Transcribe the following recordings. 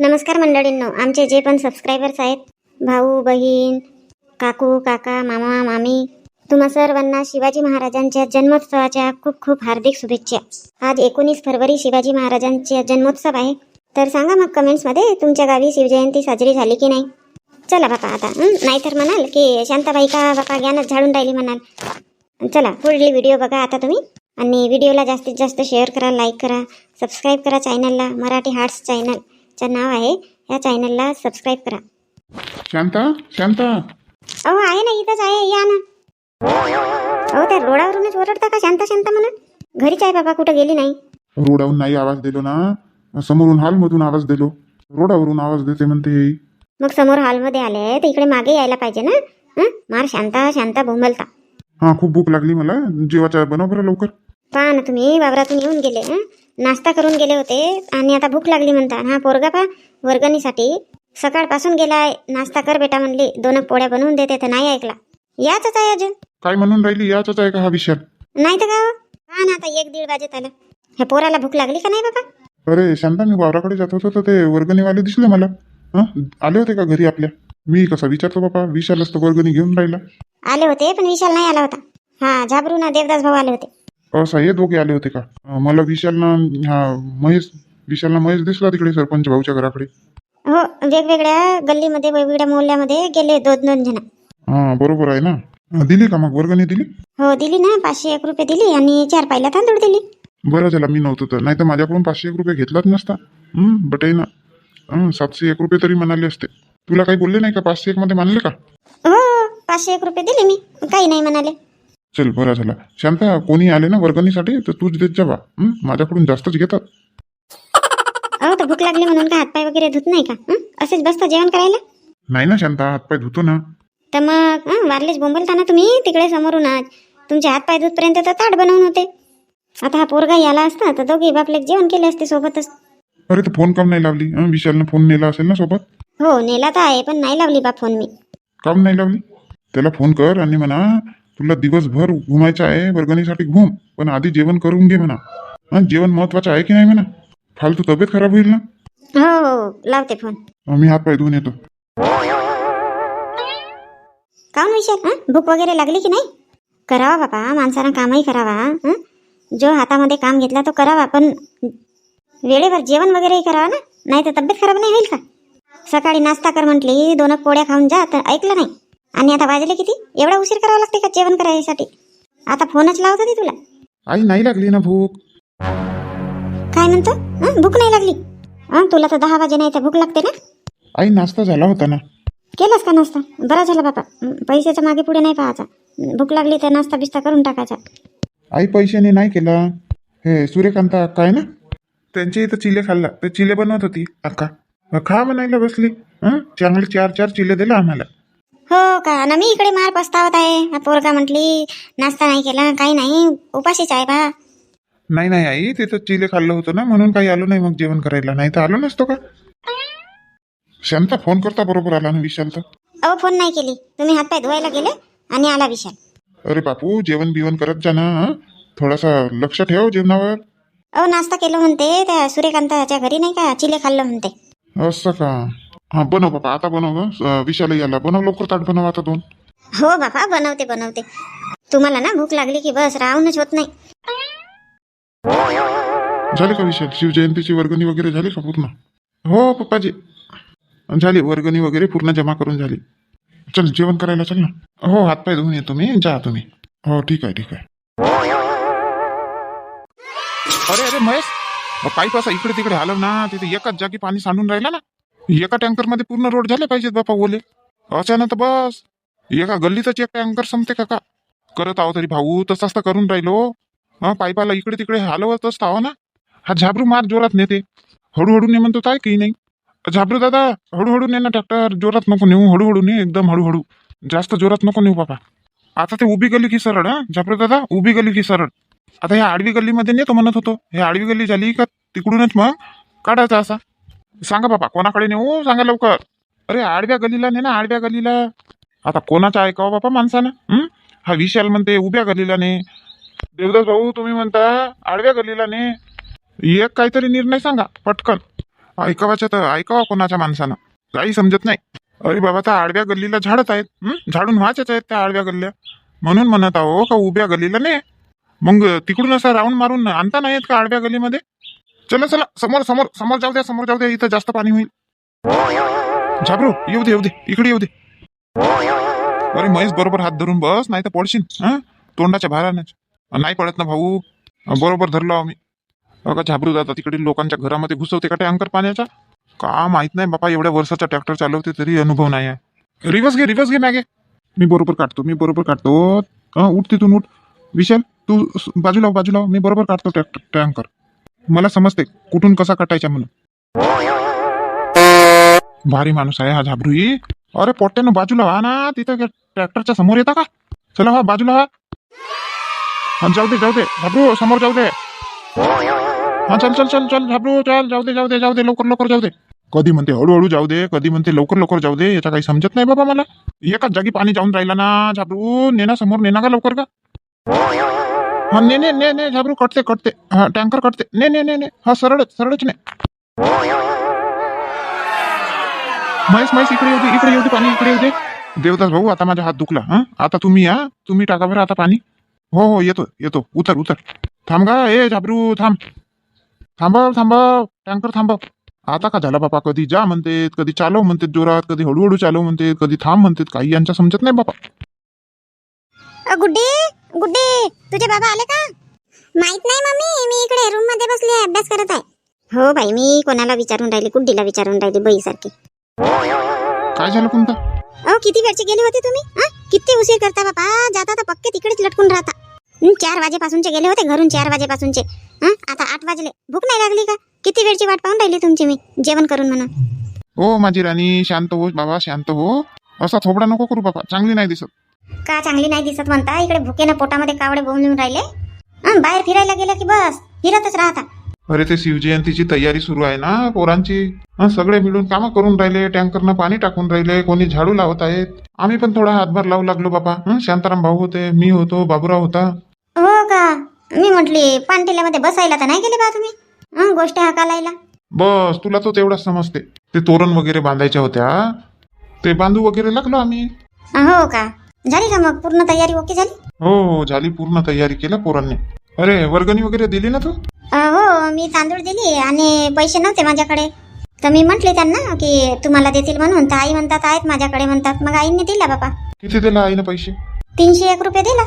नमस्कार मंडळींनो आमचे जे पण सबस्क्रायबर्स आहेत भाऊ बहीण काकू काका मामा मामी तुम्हा सर्वांना शिवाजी महाराजांच्या जन्मोत्सवाच्या खूप खूप हार्दिक शुभेच्छा. आज एकोणीस फरवरी शिवाजी महाराजांचा जन्मोत्सव आहे. तर सांगा मग कमेंट्समध्ये तुमच्या गावी शिवजयंती साजरी झाली की नाही? चला बापा आता नाहीतर म्हणाल की शांताबाई का बापा ज्ञानच झाडून राहिली म्हणाल. चला पुढली व्हिडिओ बघा आता तुम्ही. आणि व्हिडिओला जास्तीत जास्त शेअर करा लाईक करा सबस्क्राईब करा चॅनलला मराठी हार्ट्स चॅनलचं नाव आहे. या चॅनलला सबस्क्राईब करा. शांता शांता. अहो आहे ना इथंच आहे. या ना. अहो त्या रोडावरूनच ओरडता का शांता शांता म्हणत घरीच आहे बाबा कुठं गेली नाही. रोडावरून नाही आवाज दिलो ना. समोरून हॉलमधून आवाज दिलो. रोडावरून आवाज देते म्हणते. मग समोर हॉलमध्ये आले तर इकडे मागे यायला पाहिजे ना. हं? मार शांता शांता बोंबलता. हा खूप भूक लागली मला. जेवाच्या बनव बरं लवकर. पहा ना तुम्ही वावरातून येऊन गेले हं? नाश्ता करून गेले होते आणि आता भूक लागली म्हणता. हा पोरगा पा वर्गणीसाठी. सकाळपासून गेलाय नाश्ता कर बेटा म्हणली. दोन पोळ्या बनवून देते तर नाही ऐकला. याच आहे अजून. काय म्हणून राहिली? याच आहे का हा विशाल नाही तर का हा? ना आता एक दीड वाजत आलं. ह्या पोराला भूक लागली का नाही बाबा? अरे शांता मी वावराकडे जात होतो तर ते वर्गणीवाले दिसले मला. हं? आले होते का घरी आपल्या? मी कसा विचारतो बाबा? विशालच तर वर्गणी घेऊन राहिला. आले होते पण विशाल नाही आला होता. हा झाबरू ना देवदास भाऊ आले होते. असं हे दोघे आले होते का? मला विशालनं हा महेश विशालना महेश दिसला तिकडे सरपंच भाऊच्या घराकडे. हो वेगवेगळ्या गल्लीमध्ये वेगवेगळ्या मोहल्ल्यामध्ये गेले दोन दोन जण. हा बरोबर आहे ना? दिली का मग वर्गणी दिली? हो दिली ना पाचशे एक रुपये दिली आणि चार पायला तांदूळ दिली. बरं झालं मी नव्हतो तर. नाही तर माझ्याकडून पाचशे एक रुपये घेतलाच नसता? हं, बटाई ना सातशे एक रुपये तरी म्हणाले असते. तुला काही बोलले नाही का? पाचशे एक मध्ये मानले का? हो पाचशे एक रुपये दिले मी. काही नाही म्हणाले. चल बरं झालं. शांता कोणी आले ना वर्गणीसाठी? तर तूच देत जावा हं, माझ्याकडून जास्तच घेतात. अहो तर भूक लागली म्हणून का हातपाय वगैरे धुत नाही का? हं? असेच बसता जेवण करायला? नाही ना शांता हातपाय धुतो ना. तर मग हं, वारलेच बोंबलता ना तुम्ही? तिकडे समोरून आज. तुमचे हातपाय धुतपर्यंत तर ताट बनवून होते. आता हा पोरगा याला असता तर दोघे बापले जेवण केले असते सोबतच. अरे तर फोन काम नाही लावली. हं, विशालनं फोन नेला असेल ना सोबत? हो नेला तर आहे पण नाही लावली बा फोन मी. काम नाही लावली? त्याला फोन कर आणि म्हणा तुला दिवसभर घुमायचं आहे वर्गणीसाठी घुम. पण आधी जेवण करून घे म्हणा. हं, जेवण महत्वाचं आहे की नाही म्हणा? फालतू तब्येत खराब होईल ना? हो हो लावते फोन मी हातपाय धुवून येतो. विशाल? हं? भूक वगैरे लागली की नाही? करावा बापा माणसानं कामही करावा हं? जो हातामध्ये काम घेतला तो करावा पण वेळेवर जेवण वगैरेही करावा ना? नाही तर तब्येत खराब नाही होईल का? सकाळी नाश्ता कर म्हटली दोन पोळ्या खाऊन जा तर ऐकलं नाही. आणि आता वाजले किती? एवढा उशीर करावा लागते का जेवण करायसाठी? आता फोनच लावत होती तुला? आई नाही लागली ना भूक. काय म्हणतो? हं? भूक नाही लागली? हं तुला तर दहा वाजे नाही तर भूक लागते ना? आई नाश्ता झाला होता ना. केलास का नाश्ता? बरा झाला बापा. हं, पैशाच्या मागे पुढे नाही पाहायचा. हं, भूक लागली तर नाश्ता बिस्ता करून टाकायचा. आई पैशाने नाही केला. हे सूर्यकांता काय ना? त्यांच्या इथं चिले खाल्ला. ते चिले बनवत होती अक्का. खा म्हणायला बसली. हं? चांगले चार चार चिले दिले आम्हाला. हो का? ना मी इकडे मार पस्तावत आहे. पोरगा म्हटली नाश्ता नाही केला काही नाही उपाशीच आहे बा नाही नाही आई तिथं चिले खाल्लं होतं ना म्हणून काही आलो नाही मग जेवण करायला. नाही तर आलो नसतो का? शांता फोन करता बरोबर आला ना विशाल तर अहो फोन नाही केली. तुम्ही हातपाय धुवायला गेले आणि आला विशाल. अरे बापू जेवण बिवण करत जा ना हं? थोडासा लक्ष ठेव जेवणावर. अहो नाश्ता केलं म्हणते त्या सूर्यकांताच्या घरी नाही का चिले खाल्लं म्हणते. असं का? हा बनव बाबा आता बनव विशाल याला बनव लवकर ताट बनव आता दोन. हो बाबा बनवते बनवते. तुम्हाला ना भूक लागली की बस राहूनच होत नाही. झाली का विशाल? शिवजयंतीची वर्गणी वगैरे झाली का पूर्ण? हो पप्पाजी. झाली वर्गणी वगैरे पूर्ण जमा करून झाली. चल जेवण करायला चल ना. हो हातपाय धुवून येतो मी जा तुम्ही. हो ठीक आहे ठीक आहे. अरे अरे महेश. पाईप असा इकडे तिकडे हलव ना तिथे एकाच जागी पाणी सांडून राहिला ना. एका टँकरमध्ये पूर्ण रोड झाले पाहिजेत बापा ओले. अचानक बस. एका गल्लीतच एक टँकर संपते का का? करत आहो तरी भाऊ तसाच तर करून राहिलो. हा पाईपाला इकडे तिकडे हलवतच आहो ना. हा झाबरू मार जोरात नेते. हळूहळू ने म्हणतो काय की नाही. झाबरू दादा हळूहळू ने ना ट्रॅक्टर जोरात नको नेऊ. हळूहळू ने एकदम हळूहळू. जास्त जोरात नको नेऊ बापा. आता ते उभी गल्ली की सरळ हा? झाबरू दादा उभी गल्ली की सरळ. आता ह्या आडवी गल्लीमध्ये नेतो म्हणत होतो. हे आडवी गल्ली झाली का तिकडूनच मग काढायचा असा. सांगा बाबा कोणाकडे नेऊ? सांगा लवकर. अरे आडव्या गल्लीला ने ना आडव्या गल्लीला. आता कोणाचा ऐकावं बापा माणसानं? हा? विशाल म्हणते उभ्या गल्लीला ने. देवदास भाऊ तुम्ही म्हणता आडव्या गल्लीला ने. एक काहीतरी निर्णय सांगा पटकन. ऐकावाच्या तर ऐकावा कोणाच्या माणसानं. काही समजत नाही. अरे बाबा त्या आडव्या गल्लीला झाडत आहेत. झाडून व्हायच्याच आहेत त्या आडव्या गल्ल्या. म्हणून म्हणत आहो का उभ्या गल्लीला नाही मग तिकडून असा राऊंड मारून आणता नाहीत का आडव्या गल्लीमध्ये? चला चला समोर समोर समोर जाऊ द्या समोर जाऊ द्या इथं जास्त पाणी होईल. झाबरू येऊ दे येऊ दे इकडे येऊ दे. अरे महेश बरोबर हात धरून बस नाही तर पडशील हा? तोंडाच्या भारानच नाही पडत ना भाऊ. बरोबर धरलो आम्ही. अगं झाबरू जातात तिकडे लोकांच्या घरामध्ये घुसवते का टँकर पाण्याचा? का माहीत नाही बापा एवढ्या वर्षाचा ट्रॅक्टर चालवते तरी अनुभव नाही आहे. रिवर्स घे रिवर्स घे मागे. मी बरोबर काढतो मी बरोबर काढतो. उठ तिथून उठ. विशाल तू बाजूला हो, बाजूला मी बरोबर काढतो ट्रॅक्टर टँकर. मला समजते कुठून कसा कटायचा म्हणून. भारी माणूस आहे हा झाबरुई अरे पोट्ट्यानं बाजूला व्हा ना तिथं ट्रॅक्टरच्या समोर येता का? चला हा बाजूला हा हा जाऊ दे जाऊ दे झाबरू समोर जाऊ दे. हा चल चल चल चल झाबरू चल जाऊ दे जाऊ दे जाऊ दे लवकर लवकर जाऊ दे. कधी म्हणते हळूहळू जाऊ दे कधी म्हणते लवकर लवकर जाऊ दे याचा काही समजत नाही बाबा मला. एकाच जागी पाणी जाऊन राहिला ना झाबरू नेना समोर नेना का लवकर का? हा ने ने ने ने झाबरू कटते कटते हा टँकर कटते ने ने ने ने. हा सरळच सरळच ने. म्हैस म्हैस इकडे येऊ दे इकडे येऊ दे पाणी इकडे येऊ दे. देवदास भाऊ आता माझा हात दुखला हा? आता तुम्ही या तुम्ही टाका बरं आता पाणी. हो हो येतो येतो. उतर उतर. थांब गा ए झाबरू थांब. थांबव थांबव. टँकर थांबव. आता का झाला बापा कधी जा म्हणतेत कधी चालव म्हणतेत जोरात कधी हळूहळू चालव म्हणतेत कधी थांब म्हणतेत काही यांच्या समजत नाही बापा. गुड्डी? गुड्डी तुझे बाबा आले का? माहीत नाही मम्मी मी इकडे रूममध्ये बसली आहे अभ्यास करत आहे. हो बाई मी कोणाला विचारून राहिली गुड्डीला विचारून राहिली बाई सारखी काय झालं कोणता अहो किती वेळची गेले होते तुम्ही? हा किती उशीर करता बाबा जाता तर पक्के तिकडेच लटकून राहता. हं, चार वाजेपासूनचे गेले होते घरून चार वाजेपासूनचे. हा आता आठ वाजले. भूक नाही लागली का? किती वेळची वाट पाहून राहिली तुमची मी? जेवण करून म्हणून हो माझी राणी शांत हो बाबा शांत हो. असा थोबडा नको करू बाबा चांगली नाही दिसत. का चांगली नाही दिसत म्हणता? इकडे भुकेनं पोटामध्ये कावडे बोंबलून राहिले. हं, बाहेर फिरायला गेलं की बस फिरतच राहता. अरे ते शिवजयंतीची तयारी सुरू आहे ना पोरांची? हं, सगळे मिळून कामं करून राहिले टँकरनं पाणी टाकून राहिले कोणी झाडू लावत आहेत. आम्ही पण थोडा हातभार लावू लागलो बाबा हं, शांताराम भाऊ होते मी होतो बाबूराव होता. हो का? मी म्हटली पानटिल्यामध्ये बसायला तर नाही गेले बा तुम्ही? हं, गोष्ट हाकालायला. बस तुला तो तेवढाच समजते. ते तोरण वगैरे बांधायच्या होत्या. ते बांधू वगैरे लागलो आम्ही. हो का? झाली का मग पूर्ण तयारी? ओके झाली? हो हो झाली पूर्ण तयारी केलं पोरांनी. अरे वर्गणी वगैरे दिली ना तू? अ, हो मी तांदूळ दिली आणि पैसे नव्हते माझ्याकडे. तर मी म्हटले त्यांना की तुम्हाला देतील म्हणून. तर आई म्हणतात आहेत माझ्याकडे म्हणतात. मग आईने दिला बाबा. किती दिला आईनं पैसे? तीनशे एक रुपये दिला.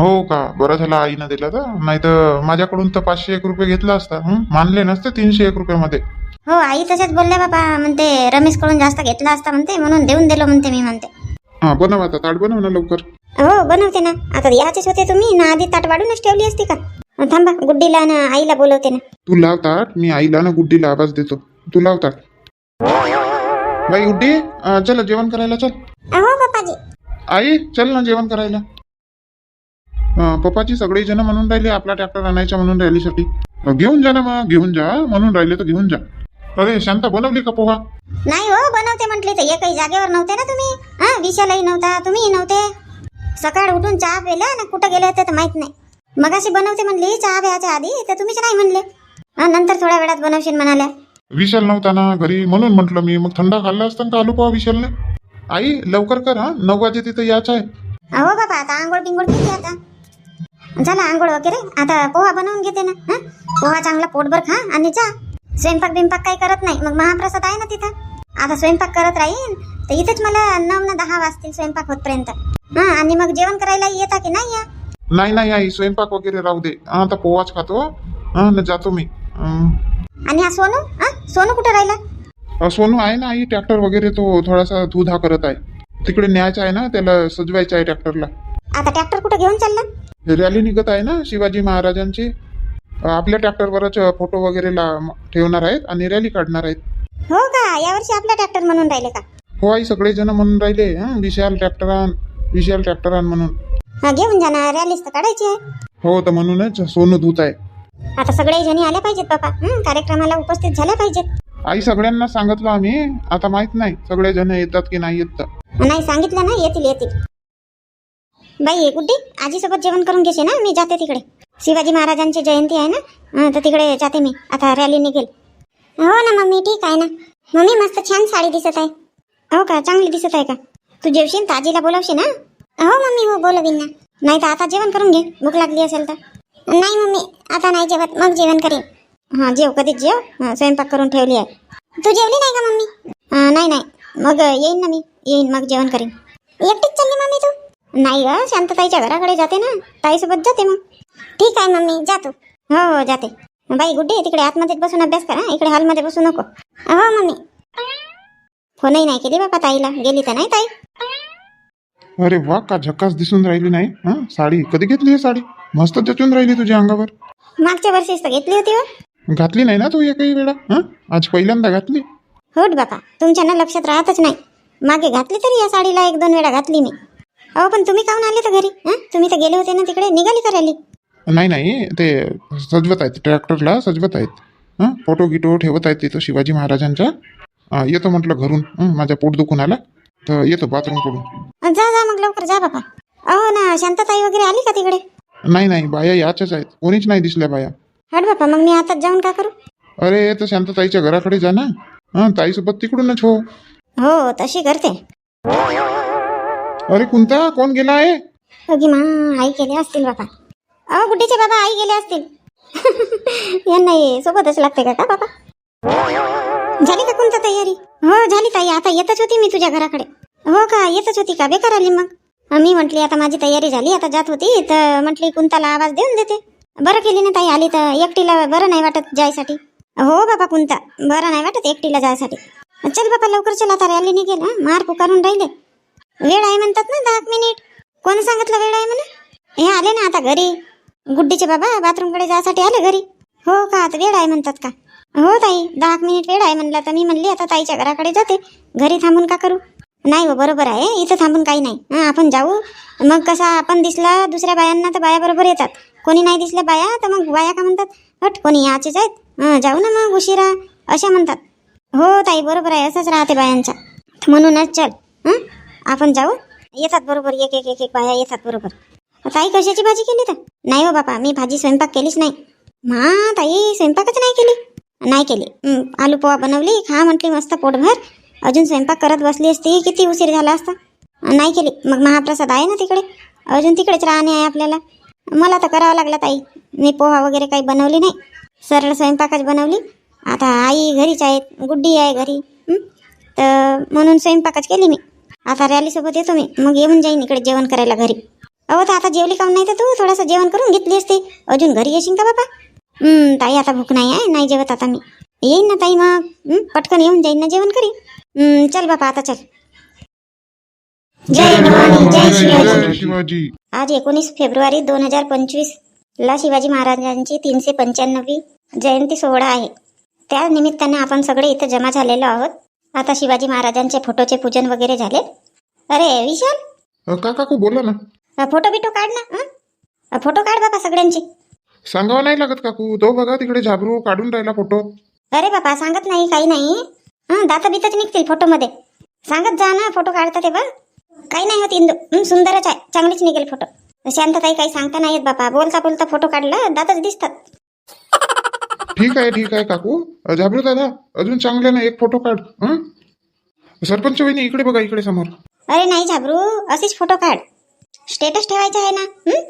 हो का? बरं झालं आईनं दिला तर. नाही तर माझ्याकडून तर पाचशे एक रुपये घेतला असता. हं? मानले नसते तीनशे एक रुपयामध्ये. हो आई तशाच बोलल्या बाबा म्हणते रमेशकडून जास्त घेतला असता म्हणते म्हणून देऊन दिलो म्हणते मी म्हणते. हा बनव आता ताट बनव ना लवकर. हो बनवते ना. आता याचेच होते तुम्ही ना आधी ताट वाढूनच ठेवली असती का? थांबा गुड्डीला ना आईला बोलवते ना. तू लाव ताट मी आईला ना गुड्डीला आवाज देतो. तू लाव ताट. बाई गुड्डी अं, चल जेवण करायला चल. हो पप्पाजी. आई चल ना जेवण करायला. अं, पप्पाची सगळी जण म्हणून राहिले आपला ट्रॅक्टर आणायचा म्हणून रॅलीसाठी अं, घेऊन जा ना मग घेऊन जा म्हणून राहिले तर घेऊन जा. अरे शांता बनवली का पोहा? नाही हो बनवते म्हटले तर एकही जागेवर नव्हते ना तुम्ही. हा विशालही नव्हता तुम्हीही नव्हते. सकाळ उठून चहा पेला ना कुठं गेले होते तर माहीत नाही. मगाशी बनवते म्हणली चहा प्यायच्या आधी तर तुम्हीच नाही म्हणले. हा नंतर थोड्या वेळात बनवशील म्हणाल्या. विशाल नव्हता ना घरी म्हणून म्हटलं मी मग थंडा खाल्ला असता ना आलू पोहा विशालने? आई लवकर कर हा नऊ वाजे तिथं यायचं आहे. हो बाबा आता आंघोळ बिंघोळ केली आता? झाला आंघोळ वगैरे. आता पोहा बनवून घेते ना हा? पोहा चांगला पोटभर खा आणि जा. स्वयंपाक बिंपाक काही करत नाही. मग महाप्रसाद आहे ना तिथं? आता स्वयंपाक करत राहीन तर इथेच मला नऊ ना दहा वाजतील स्वयंपाक होतपर्यंत. हा आणि मग जेवण करायला येता की नाही या? नाही नाही आई स्वयंपाक वगैरे राहू दे. हा, आता पोहाच खातो हा. न जातो मी. आणि हा सोनू? हा सोनू कुठं राहिला? सोनू आहे ना आई ट्रॅक्टर वगैरे तो थोडासा धुधा करत आहे. तिकडे न्यायचा आहे ना त्याला सजवायचं आहे ट्रॅक्टरला. आता ट्रॅक्टर कुठं घेऊन चालला? रॅली निघत आहे ना शिवाजी महाराजांची? आपल्या ट्रॅक्टरवरच फोटो वगैरे ला ठेवणार आहेत आणि रॅली काढणार आहेत. हो का? यावर्षी आपला ट्रॅक्टर म्हणून राहिले का? हो आई सगळे जण म्हणून राहिले. हा विशाल ट्रॅक्टरान विशाल ट्रॅक्टरान म्हणून. हा घेऊन जाणार रॅलीच तर काढायची आहे. हो तर म्हणूनच सोनू धूत आहे. आता सगळे जणी आल्या पाहिजेत बाबा हं, कार्यक्रमाला उपस्थित झाल्या पाहिजेत. आई सगळ्यांना सांगितलं आम्ही. आता माहीत नाही सगळे जण येतात की नाही येत तर. नाही सांगितलं ना येतील येतील. बाई गुड्डी आजीसोबत जेवण करून घेशील ना मी जाते तिकडे. शिवाजी महाराजांची जयंती आहे ना? तर तिकडे जाते मी. आता रॅली निघेल. हो ना मम्मी ठीक आहे ना. मम्मी मस्त छान साडी दिसत आहे. हो का? चांगली दिसत आहे का? तू जेवशील तर आजीला बोलावशील ना हो मम्मी हो बोलवीन ना. नाही तर आता जेवण करून घे. भूक लागली असेल तर. नाही मम्मी आता नाही जेवत. मग जेवण करेन. हां जेव. कधीच जेव. हां, स्वयंपाक करून ठेवली आहे. तू जेवली नाही का मम्मी? नाही नाही. मग येईन ना मी. येईन मग जेवण करीन. एकटीच चालली मम्मी तू? नाही ग शांतताईच्या घराकडे जाते ना. ताईसोबत जाते मग. ठीक आहे मम्मी. जा तू हो हो जाते. बाई गुड्डे तिकडे. आतमध्येच बसून अभ्यास करा इकडे हॉलमध्ये बसू नको. हो मम्मी. फोनही नाही केली बाबा ताईला. गेली तर नाही ताई? अरे वा का झक्कास दिसून राहिली नाही? हा? साडी. कधी घेतली ही साडी? मस्त जचून राहिली तुझ्या अंगावर. मागच्या वर्षीच तर घेतली होती हो. घातली नाही ना तू एकही वेळा? हा? आज पहिल्यांदा घातली. होट बापा तुमच्या ना लक्षात राहतच नाही. मागे घातली तरी या साडीला एक दोन वेळा घातली मी. अहो पण तुम्ही काहून आले तर घरी? हं? तुम्ही तर गेले होते ना तिकडे. निघाली का रॅली नाही नाही ते सजवत आहेत ट्रॅक्टरला सजवत आहेत. हां फोटो गिटो ठेवत आहेत तिथं शिवाजी महाराजांच्या. हा, येतो म्हटलं घरून हं, माझा पोट दुखून आला. तर येतो बाथरूमकडून. जा जा मग लवकर जा बापा अहो ना शांतताई वगैरे आली का तिकडे? नाही नाही बाया याच्याच आहेत. कोणीच नाही दिसल्या बाया. हट बापा मग मी आताच जाऊन का करू? अरे तर शांतताईच्या घराकडे जा ना. हां ताईसोबत तिकडूनच हो. हो तशी करते. अरे कोणता कोण गेला आहे अगी मा आई गेले असतील बाबा. अहो गुड्डीचे बाबा आई गेले असतील. यांना सोबतच लागते का का बाबा? झाली का कोणता तयारी? हो झाली ताई. आता येतच होती मी तुझ्या घराकडे. हो का येतच होती का? बेकार आली मग. मी म्हटली आता माझी तयारी झाली आता जात होती तर म्हटली कुंताला आवाज देऊन देते. बरं केली ना ताई आली तर एकटीला बरं नाही वाटत जायसाठी. हो बाबा कुंता बरं नाही वाटत एकटीला जायसाठी. चल बाबा लवकर चला आता रॅली निघेल हा. मार पुकारून राहिले. वेळ आहे म्हणतात ना दहा मिनिट. कोण सांगितलं वेळ आहे म्हणा हे आले ना आता घरी. गुड्डीचे बाबा बाथरूमकडे जायसाठी आले घरी. हो का आता वेळ आहे म्हणतात का? हो ताई दहा मिनिट वेळ आहे म्हणलं तर मी म्हणली आता ताईच्या घराकडे जाते. घरी थांबून का करू? नाही हो बरोबर आहे इथं थांबून काही नाही. आपण जाऊ. मग कसा आपण दिसला दुसऱ्या बायांना तर बाया बरोबर येतात. कोणी नाही दिसल्या बाया तर मग बाया का म्हणतात? हट कोणी याचेच आहेत. जाऊ ना मग उशिरा. अशा म्हणतात. हो ताई बरोबर आहे असंच राहते बायांचा. म्हणूनच चल. आपण जाऊ. येतात बरोबर एक एक एक एक बाया येतात बरोबर. ताई कशाची भाजी केली तर? नाही हो बापा मी भाजी स्वयंपाक केलीच नाही. मा ताई स्वयंपाकच नाही केली? नाही केली. आलू पोहा बनवली खा म्हटली मस्त पोटभर. अजून स्वयंपाक करत बसली असती किती उशीर झाला असता. नाही केली. मग महाप्रसाद आहे ना तिकडे? अजून तिकडेच राहणे आहे आपल्याला. मला तर करावं लागला ताई. मी पोहा वगैरे काही बनवली नाही. सरळ स्वयंपाकच बनवली. आता आई घरीच आहेत गुड्डी आहे घरी. तर म्हणून स्वयंपाकच केली मी. आता रॅलीसोबत येतो मी. मग येऊन जाईन इकडे जेवण करायला घरी. अहो तर आता जेवली काऊन नाही तर तू थोडंसं जेवण करून घेतली असते. अजून घरी येशील का बाबा? ताई आता भूक नाही आहे नाही जेवत आता मी. येईन ना ताई मग. पटकन येऊन जाईन ना जेवण करीन. हं, चल बापा आता चल. जय भवानी जय शिवाजी. आज एकोणीस फेब्रुवारी दोन हजार पंचवीस ला शिवाजी महाराजांची तीनशे पंच्याण्णवी जयंती सोहळा आहे. त्या निमित्ताने आपण सगळे इथं जमा झालेलो आहोत. आता शिवाजी महाराजांचे फोटोचे पूजन वगैरे झाले. अरे विशाल? काकू बोला ना. फोटो बिटो काढ ना हं? फोटो काढ बाबा सगळ्यांचे. सांगावं नाही लागत काकू. तो बघा तिकडे झाबरू काढून राहिला फोटो. अरे बाबा सांगत नाही काही नाही. हं दात बितच निघतील फोटोमध्ये. सांगत जा ना फोटो काढता तेव्हा काही नाही होत इंदू. हं, सुंदरच आहे चांगलीच निघेल फोटो. शांतताई काही सांगता नाही येत बाबा. बोलता बोलता फोटो काढला दातच दिसतात. ठीक आहे ठीक आहे काकू. अ, झाबरू दादा अजून चांगल्यानं एक फोटो काढ. हं? सरपंच वहिनी इकडे बघा इकडे समोर. अरे नाही झाबरू असेच फोटो काढ. स्टेटस ठेवायचं आहे ना? हं?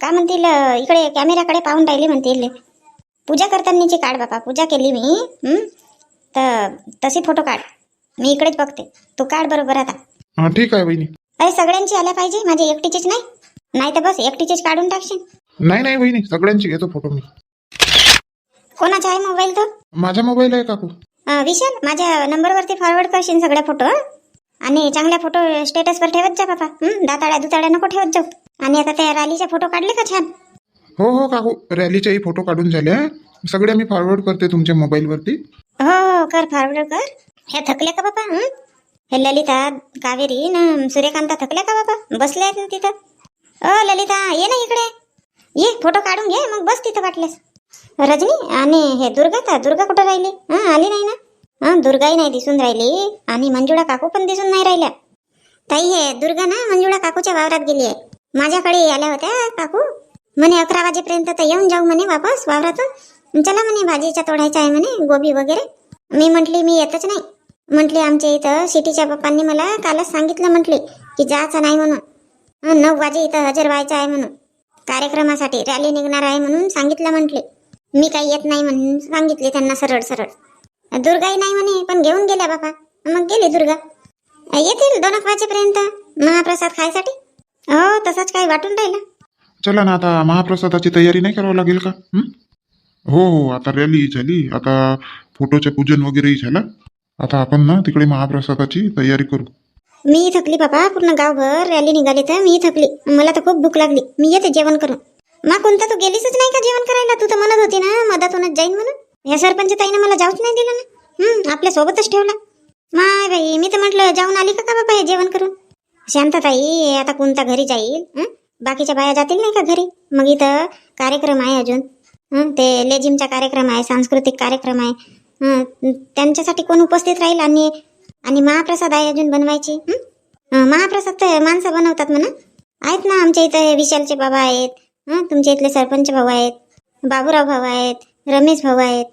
का म्हणतील अं, इकडे कॅमेराकडे पाहून राहिले म्हणतील. पूजा करतानाची काढ बापा पूजा केली मी हं? तर तशी फोटो काढ. मी इकडेच बघते. तू काढ बरोबर आता. हा ठीक आहे वहिनी अरे सगळ्यांची आल्या पाहिजे? माझे एकटीचेच नाही? नाही तर बस एकटीचेच काढून टाकशील. नाही नाही वहिनी सगळ्यांची घेतो फोटो मी. कोणाचा आहे मोबाईल तो? माझा मोबाईल आहे काकू. अं, विशाल माझ्या नंबरवरती फॉरवर्ड करशील सगळे फोटो हं? आणि चांगल्या फोटो स्टेटसवर ठेवत जा बाबा. हं? दाताळ्या दुताळ्या नको ठेवत जाऊ. आणि आता त्या रॅलीचे फोटो काढले का छान? हो हो काकू. रॅलीच्याही फोटो काढून झाल्या सगळे मी फॉरवर्ड करते तुमच्या मोबाईलवरती हो हो कर फॉरवर्ड कर. ह्या थकल्या का बाबा हं? हे ललिता कावेरी न सूर्यकांता थकल्या का बाबा? बसल्या आहेत ना तिथं? अ ललिता ये ना इकडे. ये फोटो काढून घे मग बस तिथं वाटल्यास. रजनी आणि हे दुर्गा का दुर्गा कुठं राहिली? हा आली नाही ना? हा दुर्गाही नाही दिसून राहिली आणि मंजुळा काकू पण दिसून नाही राहिल्या. ताई हे दुर्गा ना मंजुळा काकूच्या वावरात गेली आहे. माझ्याकडे आल्या होत्या काकू. म्हणे अकरा वाजेपर्यंत तर येऊन जाऊ म्हणे वापस वावरातून. चला म्हणे भाजीच्या तोडायच्या आहे म्हणे गोबी वगैरे. मी म्हटली मी येतच नाही. म्हटली आमच्या इथं सिटीच्या पप्पांनी मला कालच सांगितलं म्हटली की जायचं नाही म्हणून. नऊ वाजे इथं हजर व्हायचं आहे म्हणून. कार्यक्रमासाठी रॅली निघणार आहे म्हणून सांगितलं म्हटले. मी काही येत नाही म्हणून सांगितले त्यांना सरळ सरळ. दुर्गाही नाही म्हणे पण घेऊन गेल्या बापा. मग गेली दुर्गा. येतील दोन एक वाजेपर्यंत महाप्रसाद खायसाठी? हो तसंच काही वाटून राहिलं. चला ना आता महाप्रसादाची तयारी नाही करावं लागेल का? हं? हो हो आता रॅली झाली. आता फोटोचे पूजन वगैरेही झालं. आता आपण ना तिकडे महाप्रसादाची तयारी करू. मी थकली बाबा पूर्ण गावभर रॅली निघाली तर मी थकली. मला तर खूप भूक लागली. मी येते जेवण करून. मा कोणता तू गेलीच नाही का जेवण करायला? तू तर म्हणत होती ना मदतूनच जाईन म्हणून. या सरपंच ताईनं मला जाऊच नाही दिलं ना. आपल्यासोबतच आपल्या सोबतच ठेवला. माय बाई मी तर म्हटलं जाऊन आली का का बाबा हे जेवण करून? शांतताई आता कोणता घरी जाईल. हं? बाकीच्या बाया जातील नाही का घरी? मग इथं कार्यक्रम आहे अजून. हं, ते लेझिमचा कार्यक्रम आहे सांस्कृतिक कार्यक्रम आहे. हं, त्यांच्यासाठी कोण उपस्थित राहील आणि आणि महाप्रसाद आहे अजून बनवायची? हं? महाप्रसाद तर माणसं बनवतात म्हणा. आहेत ना आमच्या इथं हे विशालचे बाबा आहेत. हं, तुमच्या इथले सरपंच भाऊ आहेत बाबूराव भाऊ आहेत रमेश भाऊ आहेत.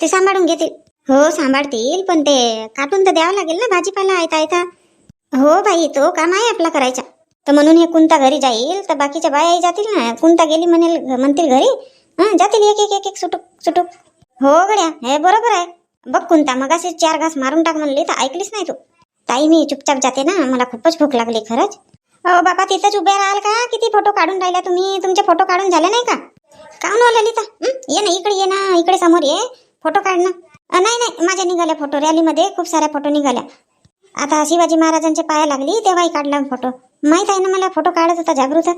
ते सांभाळून घेतील. हो सांभाळतील पण ते काटून तर द्यावं लागेल ना भाजीपाला आयता आयता. हो बाई तो काम आहे आपला करायचा. तर म्हणून हे कुंता घरी जाईल तर बाकीच्या बायाही जातील ना. कुंता गेली म्हणेल म्हणतील घरी. हां जातील एक एक एक एक सुटूक सुटूक. हो गड्या हे बरोबर आहे. बघ कुंता मग असे चार घास मारून टाक म्हणली तर ऐकलीच नाही तू. ताई मी चुपचाप जाते ना मला खूपच भूक लागली खरंच. हो बाबा तिथंच उभे राहाल का? किती फोटो काढून राहिला तुम्ही? तुमचे फोटो काढून झाले नाही का? काम हो ललिता? ये ना इकडे ये ना इकडे समोर ये. फोटो काढ ना. अ, नाही नाही माझ्या निघाल्या फोटो. रॅलीमध्ये खूप साऱ्या फोटो निघाल्या. आता शिवाजी महाराजांच्या पाया लागली तेव्हाही काढला फोटो. माहीत आहे ना मला फोटो काढत होता जागृत?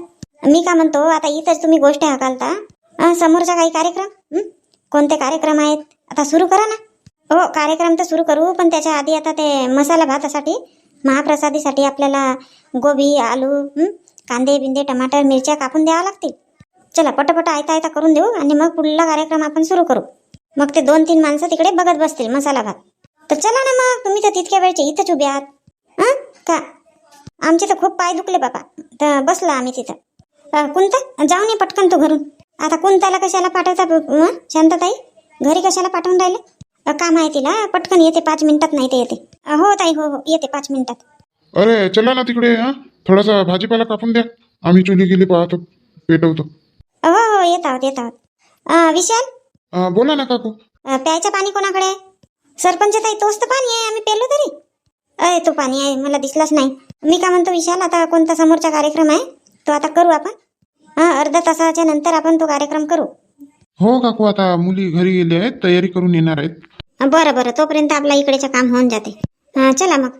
मी का म्हणतो आता इथंच तुम्ही गोष्ट हाकालता? अ, समोरचा काही कार्यक्रम? हं? कोणते कार्यक्रम आहेत? आता सुरू करा ना. हो कार्यक्रम तर सुरू करू पण त्याच्या आधी आता ते मसाला भातासाठी महाप्रसादीसाठी आपल्याला गोबी आलू हं? कांदे बिंदे टमाटर मिरच्या कापून द्यावं लागतील. चला पटापट आयता आयता करून देऊ आणि मग पुढला कार्यक्रम आपण सुरू करू. मग ते दोन तीन माणसं तिकडे बघत बसतील मसाला भात. तर चला ना मग तुम्ही तर तितक्या वेळचे इथंच उभे आहात. हं? का? आमचे तर खूप पाय दुखले बाबा. तर बसला आम्ही तिथं. कुंता जाऊन ये पटकन तू घरून. आता कुंताला कशाला पाठवता? शांतताई? घरी कशाला पाठवून राहिले? काम आहे तिला. पटकन येते पाच मिनिटात नाही ते येते. हो ताई हो हो. येते पाच मिनिटात. अरे चला ना तिकडे हा? थोडासा भाजीपाला कापून द्या. आम्ही चुली गेली पाहतो पेटवतो. हो हो. येत आहोत येत आहोत. विशाल? अं, बोला ना काकू. अं, प्यायचं पाणी कोणाकडे? आहे सरपंच ताई तोच तर पाणी आहे आम्ही पेलो तरी. अय तो पाणी आहे मला दिसलाच नाही. मी का म्हणतो विशाल आता कोणता समोरचा कार्यक्रम आहे तो आता करू आपण. हा अर्ध्या तासाच्या नंतर आपण तो कार्यक्रम करू. हो काकू आता मुली घरी गेले आहेत तयारी करून येणार आहेत. बरं बरं तोपर्यंत आपला इकडेचं काम होऊन जाते. हा चला मग.